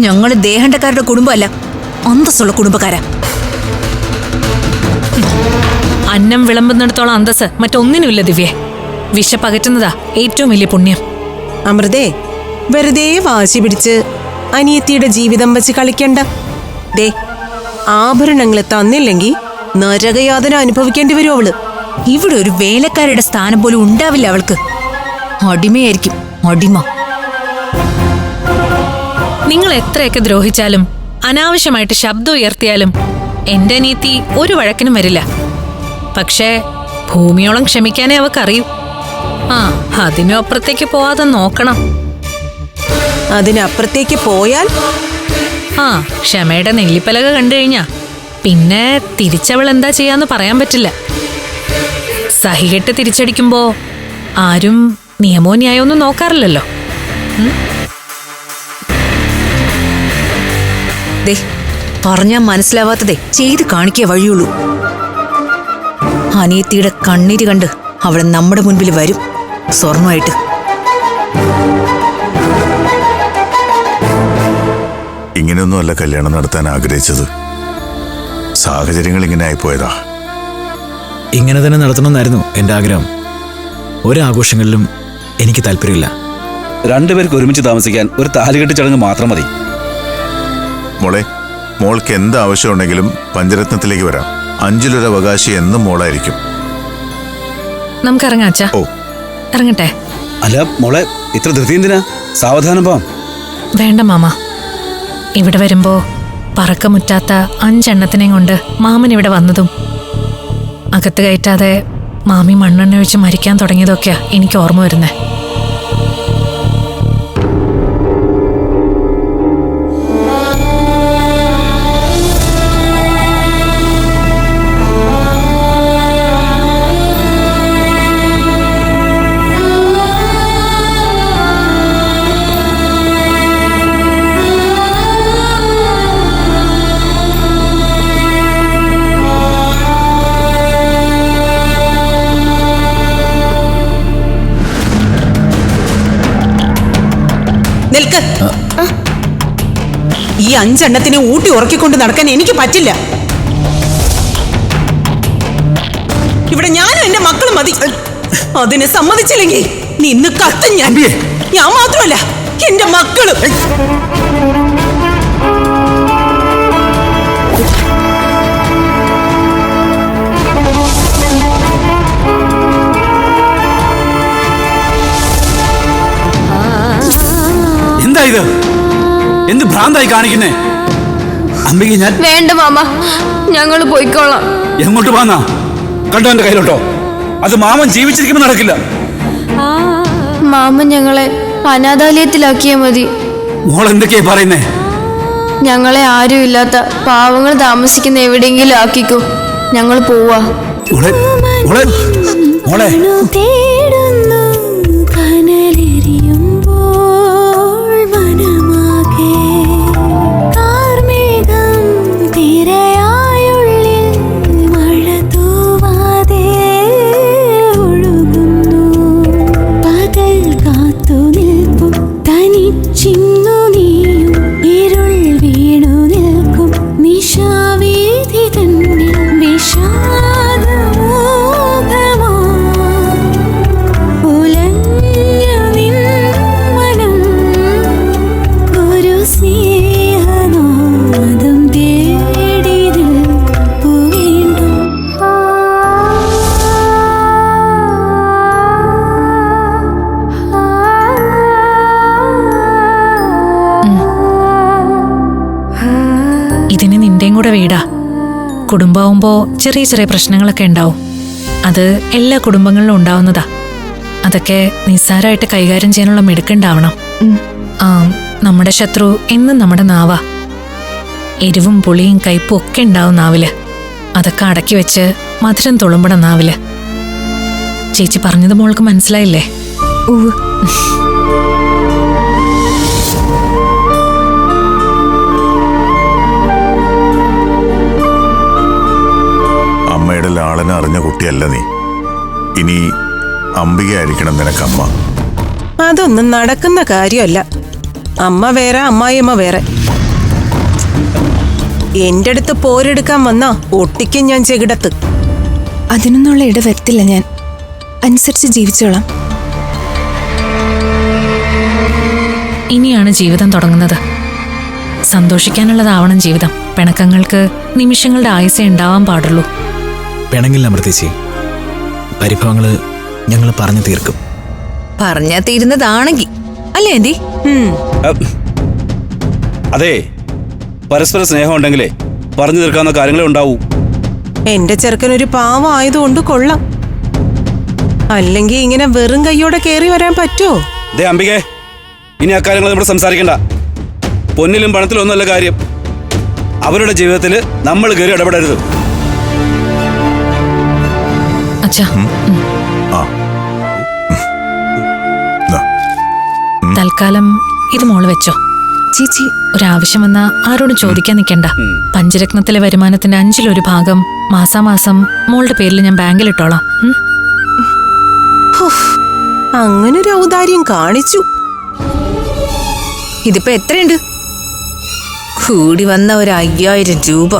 ഞങ്ങൾ ദേഹണ്ടക്കാരുടെ കുടുംബമല്ല അന്തസ്സുള്ള കുടുംബക്കാരാ. അന്നം വിളമ്പുന്നിടത്തോളം അന്തസ് മറ്റൊന്നിനുമില്ല ദിവ്യേ. വിശപ്പകറ്റുന്നതാ ഏറ്റവും വലിയ പുണ്യം. അമൃതേ വെറുതെ വാശി പിടിച്ച് അനിയത്തിയുടെ ജീവിതം വെച്ച് കളിക്കണ്ട. ദേ ആഭരണങ്ങൾ തന്നില്ലെങ്കിൽ നരകയാതന അനുഭവിക്കേണ്ടി വരും അവൾ. ഇവിടെ ഒരു വേലക്കാരുടെ സ്ഥാനം പോലും ഉണ്ടാവില്ല അവൾക്ക്. അടിമയായിരിക്കും അടിമ. നിങ്ങൾ എത്രയൊക്കെ ദ്രോഹിച്ചാലും അനാവശ്യമായിട്ട് ശബ്ദം ഉയർത്തിയാലും എന്റെ നീതി ഒരു വഴക്കിനും വരില്ല. പക്ഷേ ഭൂമിയോളം ക്ഷമിക്കാനേ അവക്കറിയൂ. ആ അതിനപ്പുറത്തേക്ക് പോവാതെ നോക്കണം. അതിനപ്പുറത്തേക്ക് പോയാൽ? ആ ക്ഷമയുടെ നെല്ലിപ്പലക കണ്ടു കഴിഞ്ഞാ. പിന്നെ തിരിച്ചവൾ എന്താ ചെയ്യാന്ന് പറയാൻ പറ്റില്ല. സഹികെട്ട് തിരിച്ചടിക്കുമ്പോ ആരും നിയമോ ന്യായമൊന്നും നോക്കാറില്ലല്ലോ ദേ പറഞ്ഞാൽ മനസ്സിലാവാത്തതേ ചെയ്ത് കാണിക്കേ വഴിയുള്ളൂ. അനിയത്തിയുടെ കണ്ണീര് കണ്ട് അവൾ നമ്മുടെ മുൻപിൽ വരും സ്വർണമായിട്ട്. ഇങ്ങനെയൊന്നുമല്ല കല്യാണം നടത്താൻ ആഗ്രഹിച്ചത്. സാഹചര്യങ്ങൾ ഇങ്ങനെ ആയിപ്പോയതാ. ഇങ്ങനെ തന്നെ നടത്തണമെന്നായിരുന്നു എന്റെ ആഗ്രഹം. ഒരാഘോഷങ്ങളിലും എനിക്ക് താല്പര്യമില്ല. രണ്ടുപേർക്ക് ഒരുമിച്ച് താമസിക്കാൻ ഒരു താലികെട്ട് ചടങ്ങ് മാത്രം മതി. മോളെ മോൾക്ക് എന്ത് ആവശ്യമുണ്ടെങ്കിലും പഞ്ചരത്നത്തിലേക്ക് വരാം. അഞ്ചിലൊരു അവകാശി എന്നും മോളായിരിക്കും. നമുക്കിറങ്ങാം അച്ഛാ. ഓ. ഇറങ്ങട്ടെ. അല്ല മോളെ ഇത്ര ധൃതി എന്തിനാ? സാവധാനം പോവാം വേണ്ട മാമ. ഇവിടെ വരുമ്പോ പറക്കമുറ്റാത്ത അഞ്ചെണ്ണത്തിനെയും കൊണ്ട് മാമൻ ഇവിടെ വന്നതും അകത്ത് കയറ്റാതെ മാമി മണ്ണെണ്ണ ഒഴിച്ച് മരിക്കാൻ തുടങ്ങിയതൊക്കെയാ എനിക്ക് ഓർമ്മ വരുന്നേ. അഞ്ചെണ്ണത്തിനെ ഊട്ടി ഉറക്കിക്കൊണ്ട് നടക്കാൻ എനിക്ക് പറ്റില്ല. ഇവിടെ ഞാനും എന്റെ മക്കളും മതി. അതിനെ സമ്മതിച്ചില്ലെങ്കിൽ നിന്ന് കത്തും ഞാൻ. ഞാൻ മാത്രമല്ല എന്റെ മക്കളും. എന്താ ഇത്? എന്ത് ഭ്രാന്തായി കാണിക്കുന്നേ അമ്മയ്ക്ക് ഞാൻ വേണ്ട മാമ ഞങ്ങൾ പോയിക്കോളാം എങ്ങോട്ട് പോന്നാ കണ്ടോ എന്റെ കയ്യിലോട്ടോ അത് മാമൻ ജീവിച്ചിരിക്കുമ്പോൾ നടക്കില്ല മാമൻ ഞങ്ങളെ അനാഥാലയത്തിലാക്കിയാ മതി മോൾ എന്തൊക്കെയാ പറയുന്നേ ഞങ്ങളെ ആരും ഇല്ലാത്ത പാവങ്ങൾ താമസിക്കുന്ന എവിടെയെങ്കിലും ആക്കിക്കോ ഞങ്ങൾ പോവാ മോളെ മോളെ മോളെ Yeah. ചെറിയ ചെറിയ പ്രശ്നങ്ങളൊക്കെ ഉണ്ടാവും. അത് എല്ലാ കുടുംബങ്ങളിലും ഉണ്ടാവുന്നതാ. അതൊക്കെ നിസ്സാരമായിട്ട് കൈകാര്യം ചെയ്യാനുള്ള മിടുക്കുണ്ടാവണം. ആ നമ്മുടെ ശത്രു എന്നും നമ്മുടെ നാവാ. എരിവും പുളിയും കയ്പും ഒക്കെ ഉണ്ടാവും നാവിൽ. അതൊക്കെ അടക്കി വെച്ച് മധുരം തുളുമ്പണം നാവിൽ. ചേച്ചി പറഞ്ഞത് മോൾക്ക് മനസ്സിലായില്ലേ? അമ്മയുടെ ലാളന അറിഞ്ഞ കുട്ടിയല്ല നീ. ഇനി അംബികയായിരിക്കണം നിനക്കമ്മ. അതൊന്നും നടക്കുന്ന കാര്യമല്ല. അമ്മ വേറെ അമ്മായിയമ്മ വേറെ. എന്റെ അടുത്ത് പോരെടുക്കാൻ വന്ന ഒട്ടിക്കും ഞാൻ ചെകിടത്ത്. അതിനൊന്നുള്ള ഇട വരത്തില്ല ഞാൻ. അനുസരിച്ച് ജീവിച്ചോളാം. ഇനിയാണ് ജീവിതം തുടങ്ങുന്നത്. സന്തോഷിക്കാനുള്ളതാവണം ജീവിതം. പിണക്കങ്ങൾക്ക് നിമിഷങ്ങളുടെ ആയുസേ ഉണ്ടാവാൻ പാടുള്ളൂ. പിണങ്ങില്ല അമൃതേച്ചി പരിഭവങ്ങൾ ഞങ്ങൾ പറഞ്ഞു തീർക്കും. പറഞ്ഞാ തീരുന്നതാണെങ്കിൽ അല്ലേ ആന്റി. അഹ്. അതെ പരസ്പര സ്നേഹം ഉണ്ടെങ്കിലേ പറഞ്ഞു തീർക്കാവുന്ന കാര്യങ്ങളെ ഉണ്ടാവൂ. എന്റെ ചെറുക്കൻ ഒരു പാവം ആയതുകൊണ്ട് കൊള്ളാം. അല്ലെങ്കിൽ ഇങ്ങനെ വെറും കൈയോടെ കേറി വരാൻ പറ്റുമോ ദേ അംബികെ ഇനി അക്കാര്യങ്ങൾ നമ്മൾ സംസാരിക്കണ്ട. പൊന്നിലും പണത്തിലും ഒന്നല്ല കാര്യം. അവരുടെ ജീവിതത്തിൽ നമ്മൾ കയറി ഇടപെടരുത്. അച്ഛാ. തൽക്കാലം ഇത് മോൾ വെച്ചോ. ചേച്ചി ഒരാവശ്യം വന്നാ ആരോട് ചോദിക്കാൻ നിൽക്കണ്ട പഞ്ചരത്നത്തിലെ വരുമാനത്തിന്റെ അഞ്ചിലൊരു ഭാഗം മാസാമാസം മോളുടെ പേരിൽ ഞാൻ ബാങ്കിൽ ഇട്ടോളാം അങ്ങനെ ഒരു ഔദാര്യം കാണിച്ചു. ഇതിപ്പോ എത്രയുണ്ട്? കൂടി വന്ന ഒരു അയ്യായിരം രൂപ.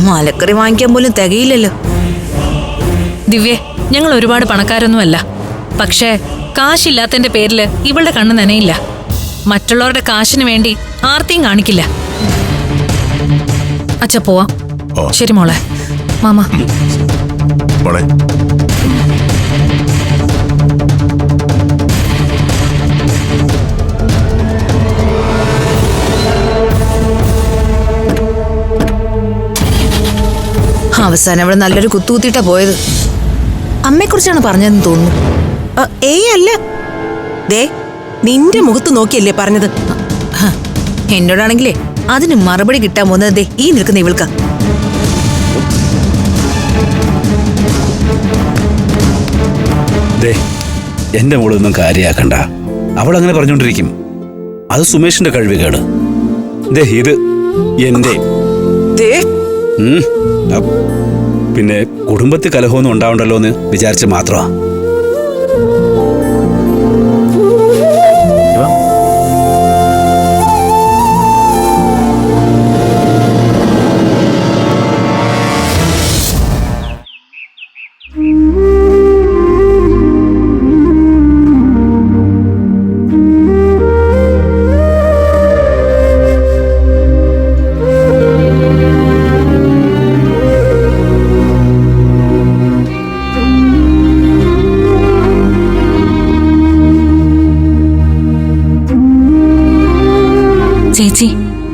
മലക്കറി വാങ്ങിക്കാൻ പോലും തികയില്ലല്ലോ. ദിവ്യേ ഞങ്ങൾ ഒരുപാട് പണക്കാരൊന്നുമല്ല. പക്ഷേ കാശില്ലാത്തതിന്റെ പേരിൽ ഇവളുടെ കണ്ണ് നനയില്ല. മറ്റുള്ളവരുടെ കാശിന് വേണ്ടി ആർത്തിയും കാണിക്കില്ല. അച്ഛ പോവാം. ശരി മോളെ. മാമ. മോളെ. അവസാനം അവിടെ നല്ലൊരു കുത്തുകുത്തിയിട്ടാ പോയത്. അമ്മയെക്കുറിച്ചാണ് പറഞ്ഞതെന്ന് തോന്നുന്നു. ഏ അല്ല. ദേ നിന്റെ മുഖത്ത് നോക്കിയല്ലേ പറഞ്ഞത്. എന്നോടാണെങ്കിലേ അതിന് മറുപടി കിട്ടാൻ പോകുന്നത് ദേ ഈ നിൽക്കുന്ന ഇവൾക്ക്. എന്റെ മോളൊന്നും കാര്യാക്കണ്ട. അവൾ അങ്ങനെ പറഞ്ഞുകൊണ്ടിരിക്കും അത് സുമേഷിന്റെ കഴിവുകേട്. ദേ ഇത് എന്റെ. ദേ. പിന്നെ കുടുംബത്തിൽ കലഹമൊന്നും ഉണ്ടാവണ്ടല്ലോ എന്ന് വിചാരിച്ച് മാത്രമാ.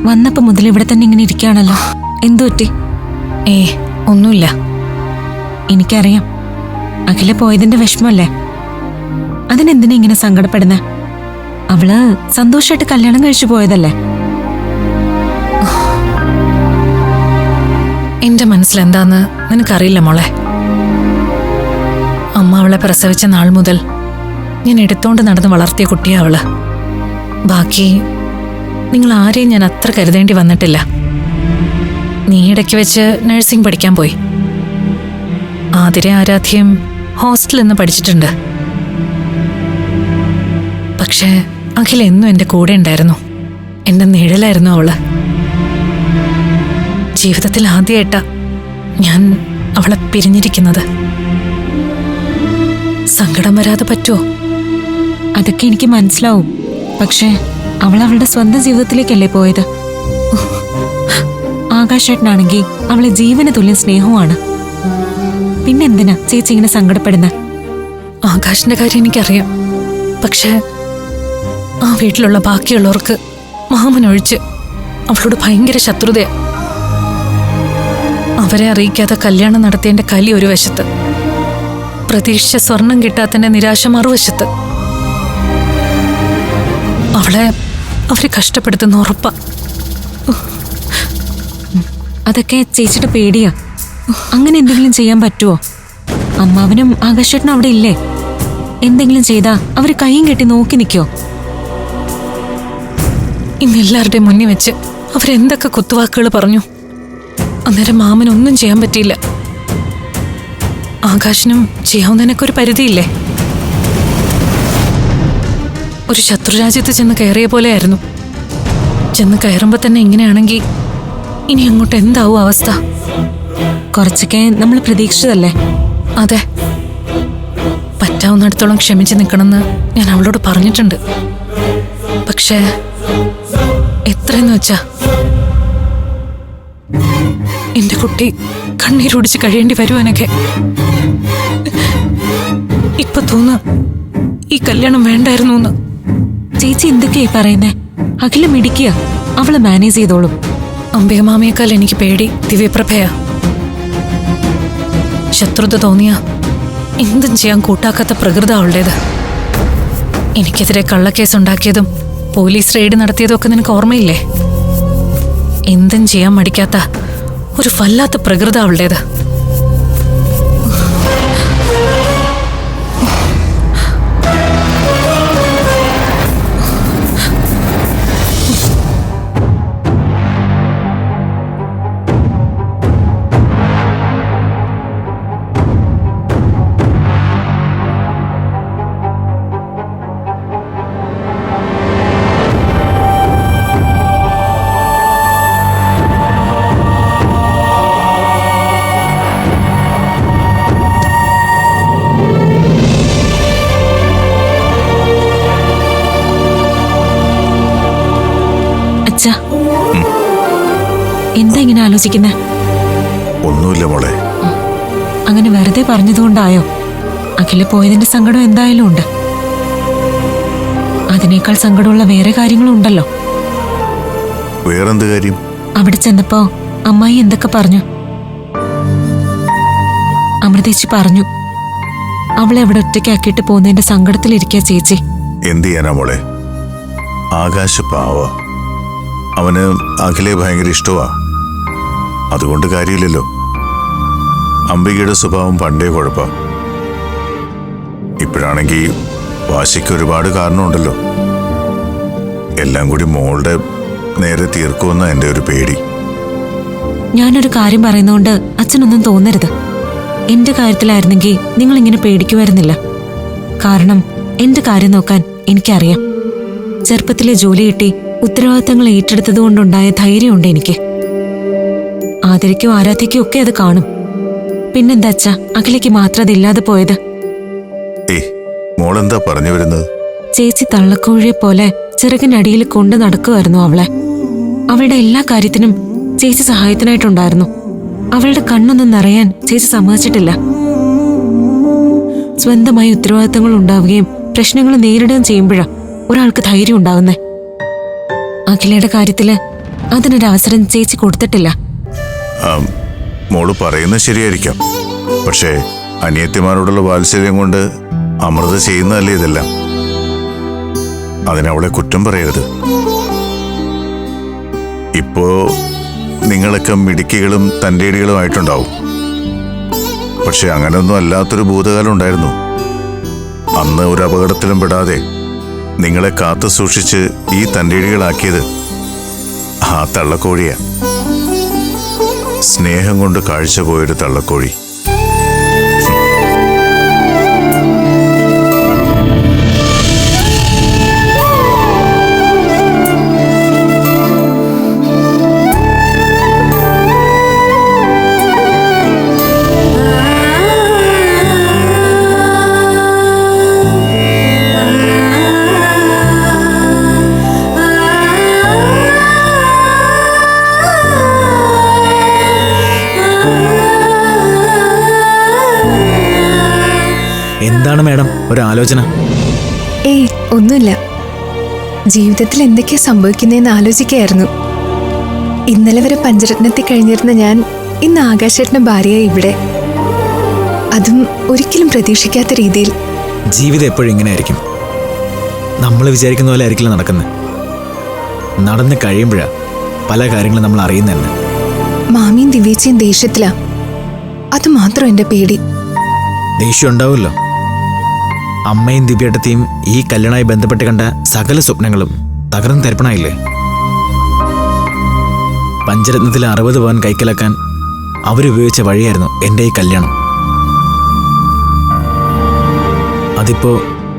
വന്നപ്പോ മുതൽ ഇവിടെ തന്നെ ഇങ്ങനെ ഇരിക്കുകയാണല്ലോ. എന്തു പറ്റി? ഏ ഒന്നുമില്ല. എനിക്കറിയാം. അഖില പോയതിന്റെ വിഷമല്ലേ അതിനെന്തിനാ ഇങ്ങനെ സങ്കടപ്പെടുന്നേ? അവൾ സന്തോഷമായിട്ട് കല്യാണം കഴിച്ചു പോയതല്ലേ? എന്റെ മനസ്സിലെന്താന്ന് നിനക്കറിയില്ല മോളെ. അമ്മ അവളെ പ്രസവിച്ച നാൾ മുതൽ ഞാൻ എടുത്തോണ്ട് നടന്ന് വളർത്തിയ കുട്ടിയാ അവൾ. ബാക്കി നിങ്ങൾ ആരെയും ഞാൻ അത്ര കരുതേണ്ടി വന്നിട്ടില്ല. നീ ഇടയ്ക്ക് വെച്ച് നഴ്സിംഗ് പഠിക്കാൻ പോയി. ആതിരെ ആരാധ്യം ഹോസ്റ്റലിൽ നിന്ന് പഠിച്ചിട്ടുണ്ട്. പക്ഷേ അഖില എന്നും എന്റെ കൂടെ ഉണ്ടായിരുന്നു. എന്റെ നിഴലായിരുന്നു അവൾ. ജീവിതത്തിൽ ആദ്യമായിട്ടാ ഞാൻ അവളെ പിരിഞ്ഞിരിക്കുന്നത്. സങ്കടം വരാതെ പറ്റുമോ അതൊക്കെ എനിക്ക് മനസ്സിലാവും. പക്ഷേ അവൾ അവളുടെ സ്വന്തം ജീവിതത്തിലേക്കല്ലേ പോയത്? ആകാശേട്ടനാണെങ്കിൽ അവളെ ജീവന തുല്യം സ്നേഹവുമാണ്. പിന്നെന്തിനാ ചേച്ചി ഇങ്ങനെ സങ്കടപ്പെടുന്ന? ആകാശിന്റെ കാര്യം എനിക്കറിയാം. പക്ഷേ ആ വീട്ടിലുള്ള ബാക്കിയുള്ളവർക്ക് മാമനൊഴിച്ച് അവളോട് ഭയങ്കര ശത്രുതയാ. അവരെ അറിയിക്കാതെ കല്യാണം നടത്തിയതിന്റെ കലി ഒരു വശത്ത് പ്രതീക്ഷിച്ച സ്വർണം കിട്ടാത്തതിന്റെ നിരാശ മറുവശത്ത്. അവളെ അവരെ കഷ്ടപ്പെടുത്തുന്ന ഉറപ്പ. അതൊക്കെ ചേച്ചിയുടെ പേടിയാ. അങ്ങനെ എന്തെങ്കിലും ചെയ്യാൻ പറ്റുമോ അമ്മാവനും ആകാശേട്ടനും അവിടെ ഇല്ലേ? എന്തെങ്കിലും ചെയ്താ അവർ കൈയും കെട്ടി നോക്കി നിൽക്കോ ഇന്ന് എല്ലാവരുടെയും മുന്നിൽ വെച്ച് അവരെന്തൊക്കെ കുത്തുവാക്കുകൾ പറഞ്ഞു. അന്നേരം മാമനൊന്നും ചെയ്യാൻ പറ്റിയില്ല. ആകാശിനും ചെയ്യാവുന്നതിനൊക്കെ ഒരു പരിധിയില്ലേ? ഒരു ശത്രുരാജ്യത്ത് ചെന്ന് കയറിയ പോലെയായിരുന്നു. ചെന്ന് കയറുമ്പോൾ തന്നെ ഇങ്ങനെയാണെങ്കിൽ ഇനി അങ്ങോട്ട് എന്താവും അവസ്ഥ? കുറച്ചൊക്കെ നമ്മൾ പ്രതീക്ഷിച്ചതല്ലേ? അതെ. പറ്റാവുന്നിടത്തോളം ക്ഷമിച്ച് നിൽക്കണമെന്ന് ഞാൻ അവളോട് പറഞ്ഞിട്ടുണ്ട്. പക്ഷേ എത്രയെന്ന് വെച്ചാ? എന്റെ കുട്ടി കണ്ണീരൊടിച്ച് കഴിയേണ്ടി വരുവാനൊക്കെ. ഇപ്പൊ തോന്നുന്നു ഈ കല്യാണം വേണ്ടായിരുന്നു എന്ന് ചേച്ചി എന്തൊക്കെയായി പറയുന്നേ? അഖില മിടിക്കുക അവളെ മാനേജ് ചെയ്തോളും. അംബികമാമയേക്കാൾ എനിക്ക് പേടി. ദിവ്യപ്രഭയ. ശത്രുത തോന്നിയ എന്തും ചെയ്യാൻ കൂട്ടാക്കാത്ത പ്രകൃത അവളുടേത്. എനിക്കെതിരെ കള്ളക്കേസ് ഉണ്ടാക്കിയതും പോലീസ് റെയ്ഡ് നടത്തിയതും ഒക്കെ നിനക്ക് ഓർമ്മയില്ലേ? എന്തും ചെയ്യാൻ മടിക്കാത്ത ഒരു വല്ലാത്ത പ്രകൃത അവളുടേത്. ആലോചിക്കുന്നേ. ഒന്നുമില്ല മോളെ. അങ്ങനെ വെറുതെ പറഞ്ഞതുകൊണ്ടായോ? അഖില പോയതിന്റെ സങ്കടം എന്തായാലും ഉണ്ട്. അതിനേക്കാൾ സങ്കടമുള്ള വേറെ കാര്യങ്ങളും ഉണ്ടല്ലോ വേറെന്ത് കാര്യം? അവിടെ ചെന്നപ്പോ അമ്മായി എന്തൊക്കെ പറഞ്ഞു? അമൃതേച്ചി പറഞ്ഞു അവളെ അവിടെ ഒറ്റയ്ക്കാക്കിയിട്ട് പോകുന്നതിന്റെ സങ്കടത്തിലിരിക്കുക ചേച്ചി. എന്ത് ചെയ്യാനാ മോളെ? ആകാശ പാവ അവന് അഖിലെ ഭയങ്കര ഇഷ്ടമാ അതുകൊണ്ട് കാര്യമില്ലല്ലോ. അംബികയുടെ സ്വഭാവം പണ്ടേ കുഴപ്പ. ഇപ്പോഴാണെങ്കിൽ വാശിക്ക് ഒരുപാട് കാരണമുണ്ടല്ലോ. എല്ലാം കൂടി മോളുടെ നേരെ തീർക്കുമെന്ന എന്റെ ഒരു പേടി. ഞാനൊരു കാര്യം പറയുന്നോണ്ട് അച്ഛനൊന്നും തോന്നരുത്. എന്റെ കാര്യത്തിലായിരുന്നെങ്കിൽ നിങ്ങൾ ഇങ്ങനെ പേടിക്കുമായിരുന്നില്ല. കാരണം എന്റെ കാര്യം നോക്കാൻ എനിക്കറിയാം. ചെറുപ്പത്തിലെ ജോലി കിട്ടി ഉത്തരവാദിത്തങ്ങൾ ഏറ്റെടുത്തത് കൊണ്ടുണ്ടായ ധൈര്യമുണ്ട് എനിക്ക്. ആദരിക്കും ആരാധിക്കും ഒക്കെ അത് കാണും. പിന്നെന്താ അച്ഛാ? അഖിലേക്ക് മാത്രം അതില്ലാതെ പോയത്. ഏ മോളെന്താ പറഞ്ഞു വരുന്നത്? ചേച്ചി തള്ളക്കോഴിയെ പോലെ ചെറുകിനടിയിൽ കൊണ്ടു നടക്കുമായിരുന്നു അവളെ. അവളുടെ എല്ലാ കാര്യത്തിനും ചേച്ചി സഹായത്തിനായിട്ടുണ്ടായിരുന്നു. അവളുടെ കണ്ണൊന്നും നിറയാൻ ചേച്ചി സമ്മതിച്ചിട്ടില്ല. സ്വന്തമായി ഉത്തരവാദിത്തങ്ങൾ ഉണ്ടാവുകയും പ്രശ്നങ്ങൾ നേരിടുകയും ചെയ്യുമ്പോഴാ ഒരാൾക്ക് ധൈര്യം ഉണ്ടാവുന്നേ അഖിലയുടെ കാര്യത്തിൽ അതിനൊരവസരം ചേച്ചി കൊടുത്തിട്ടില്ല. മോൾ പറയുന്നത് ശരിയായിരിക്കാം. പക്ഷേ അനിയത്തിമാരോടുള്ള വാത്സല്യം കൊണ്ട് അമൃത ചെയ്യുന്നതല്ലേ ഇതെല്ലാം? അതിനവളെ കുറ്റം പറയരുത്. ഇപ്പോ നിങ്ങളൊക്കെ മിടുക്കികളും തന്റെടികളുമായിട്ടുണ്ടാവും പക്ഷെ അങ്ങനെയൊന്നും അല്ലാത്തൊരു ഭൂതകാലം ഉണ്ടായിരുന്നു. അന്ന് ഒരു അപകടത്തിലും പെടാതെ നിങ്ങളെ കാത്തു സൂക്ഷിച്ച് ഈ തന്റെടികളാക്കിയത് ആ തള്ളക്കോഴിയാ. സ്നേഹം കൊണ്ട് കാഴ്ച പോയൊരു തള്ളക്കോഴി. എന്താണ് മാഡം ഒരു ആലോചന ഏയ് ഒന്നുമില്ല. ജീവിതത്തിൽ എന്തൊക്കെയാ സംഭവിക്കുന്നതെന്ന് ആലോചിക്കായിരുന്നു. ഇന്നലെ വരെ പഞ്ചരത്നത്തിൽ കഴിഞ്ഞിരുന്ന ഞാൻ ഇന്ന് ആകാശേട്ടന്റെ ഭാര്യയായി ഇവിടെ. അതും ഒരിക്കലും പ്രതീക്ഷിക്കാത്ത രീതിയിൽ. ജീവിതം എപ്പോഴും ഇങ്ങനെ ആയിരിക്കും നമ്മൾ വിചാരിക്കുന്ന പോലെ ആയിരിക്കില്ല നടക്കുന്നത്. നടന്ന് കഴിയുമ്പോഴാ പല കാര്യങ്ങളും നമ്മൾ അറിയുന്നതന്നെ. മാമിയും ദിവ്യച്ചയും ദേഷ്യത്തിലാ. അത് മാത്രം എന്റെ പേടി. ദേഷ്യം ഉണ്ടാവുമല്ലോ. അമ്മയും ദിവ്യേട്ടത്തെയും ഈ കല്യാണമായി ബന്ധപ്പെട്ട് കണ്ട സകല സ്വപ്നങ്ങളും തകർന്നു തരിപ്പണായില്ലേ? പഞ്ചരത്നത്തിൽ അറുപത് പവൻ കൈക്കലാക്കാൻ അവരുപയോഗിച്ച വഴിയായിരുന്നു എന്റെ ഈ കല്യാണം. അതിപ്പോ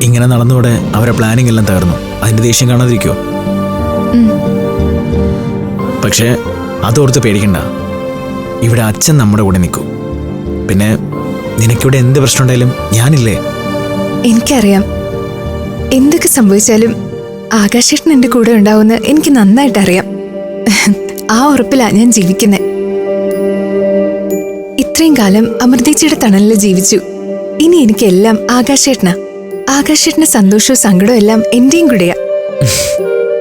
ഇങ്ങനെ നടന്നൂടെ അവരെ പ്ലാനിംഗ് എല്ലാം തകർന്നു. അതിന്റെ ദേഷ്യം കാണാതിരിക്കോ പക്ഷേ അതോർത്ത് പേടിക്കണ്ട. ഇവിടെ അച്ഛൻ നമ്മുടെ കൂടെ നിൽക്കും. പിന്നെ നിനക്കിവിടെ എന്ത് പ്രശ്നം ഉണ്ടായാലും ഞാനില്ലേ? എനിക്കറിയാം. എന്തൊക്കെ സംഭവിച്ചാലും ആകാശേട്ടൻ എന്റെ കൂടെ ഉണ്ടാവുമെന്ന് എനിക്ക് നന്നായിട്ട് അറിയാം ആ ഉറപ്പിലാ ഞാൻ ജീവിക്കുന്നത് ഇത്രയും കാലം അമൃതേച്ചിയുടെ തണലിൽ ജീവിച്ചു. ഇനി എനിക്കെല്ലാം ആകാശേട്ടനാ. ആകാശേട്ടന്റെ സന്തോഷവും സങ്കടവും എല്ലാം എന്റെയും കൂടെയാ.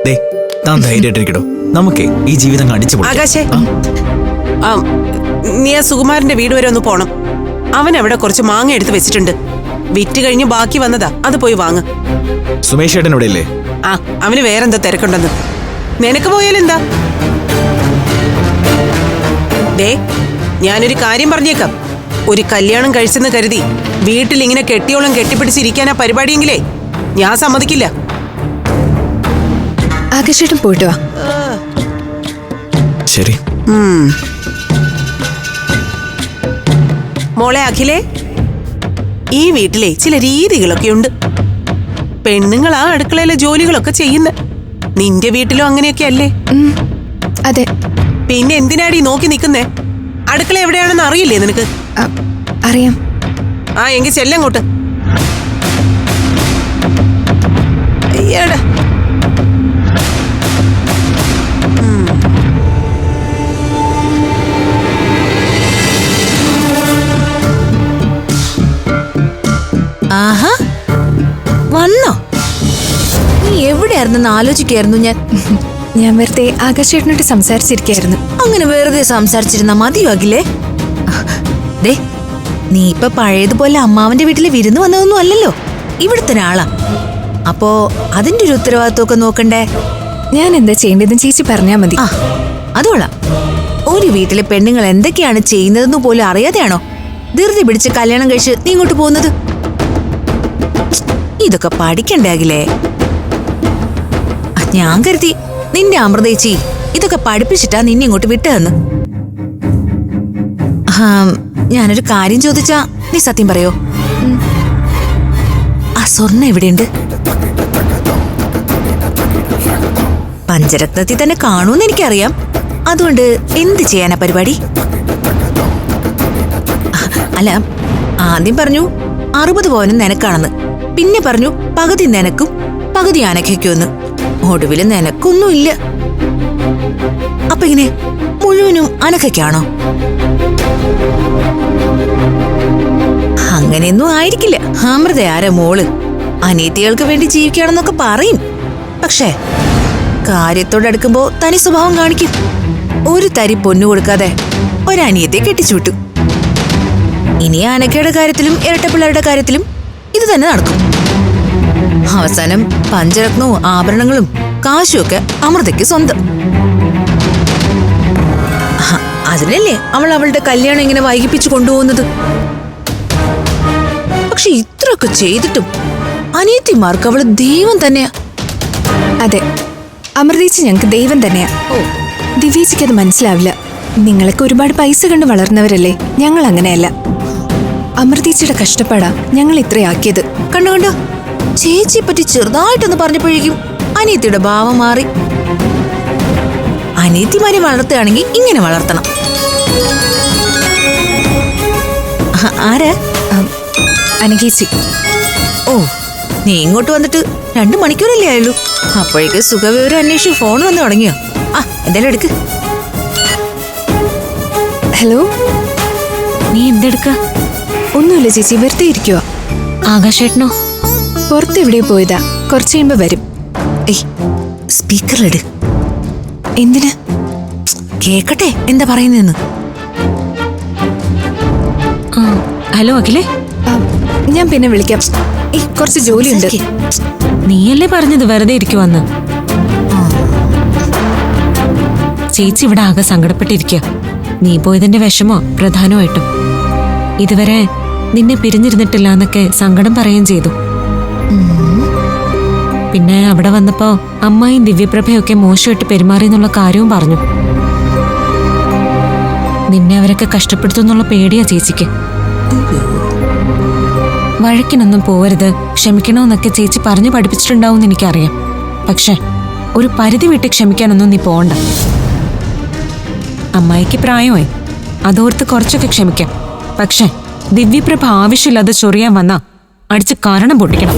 ദേ താൻ ധൈര്യമായിട്ടിരിക്കടോ നമുക്കേ ഈ ജീവിതം അടിച്ചു ആകാശേ. ആ. നീ ആ സുകുമാരന്റെ വീട് വരെ ഒന്ന് പോണം. അവൻ അവിടെ കുറച്ച് മാങ്ങ എടുത്ത് വെച്ചിട്ടുണ്ട്. വിറ്റ് കഴിഞ്ഞ് ബാക്കി വന്നതാ. അത് പോയി വാങ്ങ്. സുമേഷ് ഏട്ടൻ ഇവിടെ ഇല്ലേ ആ അവന് വേറെന്താ തിരക്കുണ്ടെന്ന്. നിനക്ക് പോയാലെന്താ ദേ ഞാനൊരു കാര്യം പറഞ്ഞേക്കാം. ഒരു കല്യാണം കഴിച്ചെന്ന് കരുതി വീട്ടിൽ ഇങ്ങനെ കെട്ടിയോളം കെട്ടിപ്പിടിച്ചിരിക്കാനാ പരിപാടിയെങ്കിലേ ഞാൻ സമ്മതിക്കില്ല. ആകാശേട്ടൻ പോയിട്ട് വാ. ശരി. മോളെ അഖിലേ ഈ വീട്ടിലെ ചില രീതികളൊക്കെ ഉണ്ട്. പെണ്ണുങ്ങൾ ആ അടുക്കളയിലെ ജോലികളൊക്കെ ചെയ്യുന്ന. നിന്റെ വീട്ടിലും അങ്ങനെയൊക്കെ അല്ലേ? അതെ. പിന്നെ എന്തിനാടി നോക്കി നിൽക്കുന്നേ അടുക്കള എവിടെയാണെന്ന് അറിയില്ലേ നിനക്ക്? അറിയാം. ആ എങ്കിൽ ചെല്ലങ്ങോട്ട്. അയ്യടാ. എവിടെയായിരുന്നെന്ന് ആലോചിക്കായിരുന്നു ഞാൻ. ഞാൻ വെറുതെ ആകാശേട്ടനോട് സംസാരിച്ചിരിക്കായിരുന്നു അങ്ങനെ വെറുതെ സംസാരിച്ചിരുന്ന മതിയോ അഖിലേ? ദേ നീ ഇപ്പൊ പഴയതുപോലെ അമ്മാവന്റെ വീട്ടിൽ വിരുന്ന് വന്നതൊന്നും അല്ലല്ലോ. ഇവിടുത്തെ ആളാ അപ്പോ അതിന്റെ ഒരു ഉത്തരവാദിത്വമൊക്കെ നോക്കണ്ടേ? ഞാൻ എന്താ ചെയ്യേണ്ടതെന്ന് ചേച്ചി പറഞ്ഞാ മതി. ആ അതുകൊള്ളാം. ഒരു വീട്ടിലെ പെണ്ണുങ്ങൾ എന്തൊക്കെയാണ് ചെയ്യുന്നതെന്ന് പോലും അറിയാതെയാണോ? ധൃതി പിടിച്ച് കല്യാണം കഴിച്ച് നീ ഇങ്ങോട്ട് പോകുന്നത്? ഇതൊക്കെ പഠിക്കണ്ടേ അഖിലേ? ഞാൻ കരുതി. നിന്റെ അമൃതേച്ചി ഇതൊക്കെ പഠിപ്പിച്ചിട്ടാ നിന്നെ ഇങ്ങോട്ട് വിട്ടതെന്ന്. ഞാനൊരു കാര്യം ചോദിച്ചാ നീ സത്യം പറയോ. ആ സ്വർണ എവിടെയുണ്ട്? പഞ്ചരത്നത്തിൽ തന്നെ കാണൂന്ന് എനിക്കറിയാം. അതുകൊണ്ട് എന്ത് ചെയ്യാനാ പരിപാടി? അല്ല ആദ്യം പറഞ്ഞു അറുപത് പവനും നിനക്കാണെന്ന്. പിന്നെ പറഞ്ഞു പകുതി നിനക്കും പകുതി അനഘയ്ക്കുമെന്ന് ഒടുവിൽ നിനക്കൊന്നുമില്ല. അപ്പൊ ഇങ്ങനെ മുഴുവനും അനക്കൊക്കെയാണോ അങ്ങനെയൊന്നും ആയിരിക്കില്ല. അമൃത ആരാ മോൾ? അനീതികൾക്ക് വേണ്ടി ജീവിക്കുകയാണെന്നൊക്കെ പറയും. പക്ഷേ കാര്യത്തോടടുക്കുമ്പോ തനി സ്വഭാവം കാണിക്കും. ഒരു തരി പൊന്നു കൊടുക്കാതെ ഒരനിയത്തെ കെട്ടിച്ചുവിട്ടു. ഇനി അനക്കയുടെ കാര്യത്തിലും ഇരട്ടപ്പിള്ളേരുടെ കാര്യത്തിലും ഇത് തന്നെ നടക്കും. അവസാനം പഞ്ചരത്നവും ആഭരണങ്ങളും കാശും ഒക്കെ അമൃതയ്ക്ക് സ്വന്തം. അതിനല്ലേ അവൾ അവളുടെ കല്യാണം ഇങ്ങനെ വൈകിപ്പിച്ചു കൊണ്ടുപോകുന്നത്? പക്ഷെ ഇത്രയൊക്കെ ചെയ്തിട്ടും അനിയത്തിമാർക്ക് അവൾ ദൈവം തന്നെയാ. അതെ അമൃതേച്ചി ഞങ്ങൾക്ക് ദൈവം തന്നെയാ. ഓ. ദിവ്യേച്ചിക്ക് അത് മനസ്സിലാവില്ല. നിങ്ങളൊക്കെ ഒരുപാട് പൈസ കണ്ട് വളർന്നവരല്ലേ? ഞങ്ങൾ അങ്ങനെയല്ല. അമൃതേച്ചിയുടെ കഷ്ടപ്പാടാ ഞങ്ങൾ ഇത്രയാക്കിയത് കണ്ടു കണ്ടു? ചേച്ചിയെ പറ്റി ചെറുതായിട്ടൊന്ന് പറഞ്ഞപ്പോഴേക്കും അനിയത്തിയുടെ ഭാവം മാറി. അനിയത്തിമാരെ വളർത്തുകയാണെങ്കിൽ ഇങ്ങനെ വളർത്തണം. ആരാ? ഓ നീ ഇങ്ങോട്ട് വന്നിട്ട് രണ്ടു മണിക്കൂറല്ലേ ആയുള്ളൂ? അപ്പോഴേക്ക് സുഖവിവരം അന്വേഷിച്ച് ഫോൺ വന്ന് തുടങ്ങിയോ? ആ എന്തായാലും എടുക്ക്. ഹലോ? നീ എന്തെടുക്ക? ഒന്നുമില്ല ചേച്ചി വെറുതെ ഇരിക്കുവാ. ആകാശേട്ടനോ? പുറത്തെവിടെ പോയതാ. കുറച്ച് കഴിയുമ്പോ വരും. ഏയ് എടു എന്തിന്? കേക്കട്ടെ എന്താ പറയുന്നതെന്ന് ആ, ഹലോ അഖിലേ. ഞാൻ പിന്നെ വിളിക്കാം. ഏയ് കുറച്ച് ഉണ്ട് നീയല്ലേ പറഞ്ഞത് വെറുതെ ഇരിക്കുവന്ന്? ചേച്ചി ഇവിടെ ആകെ സങ്കടപ്പെട്ടിരിക്കുക നീ പോയതിന്റെ വിഷമോ പ്രധാനമായിട്ടും. ഇതുവരെ നിന്നെ പിരിഞ്ഞിരുന്നിട്ടില്ല എന്നൊക്കെ സങ്കടം പറയുകയും ചെയ്തു. പിന്നെ അവിടെ വന്നപ്പോ അമ്മായും ദിവ്യപ്രഭയൊക്കെ മോശമായിട്ട് പെരുമാറി എന്നുള്ള കാര്യവും പറഞ്ഞു. നിന്നെ അവരൊക്കെ കഷ്ടപ്പെടുത്തുന്നുള്ള പേടിയാ ചേച്ചിക്ക്. വഴക്കിനൊന്നും പോവരുത്. ക്ഷമിക്കണമെന്നൊക്കെ ചേച്ചി പറഞ്ഞു പഠിപ്പിച്ചിട്ടുണ്ടാവും എനിക്കറിയാം. പക്ഷെ ഒരു പരിധി വിട്ട് ക്ഷമിക്കാനൊന്നും നീ പോണ്ട. അമ്മായിക്ക് പ്രായമായി. അതോർത്ത് കുറച്ചൊക്കെ ക്ഷമിക്കാം. പക്ഷെ ദിവ്യപ്രഭ ആവശ്യമില്ലാതെ ചൊറിയാൻ വന്ന അടിച്ച് കാരണം പൊട്ടിക്കണം.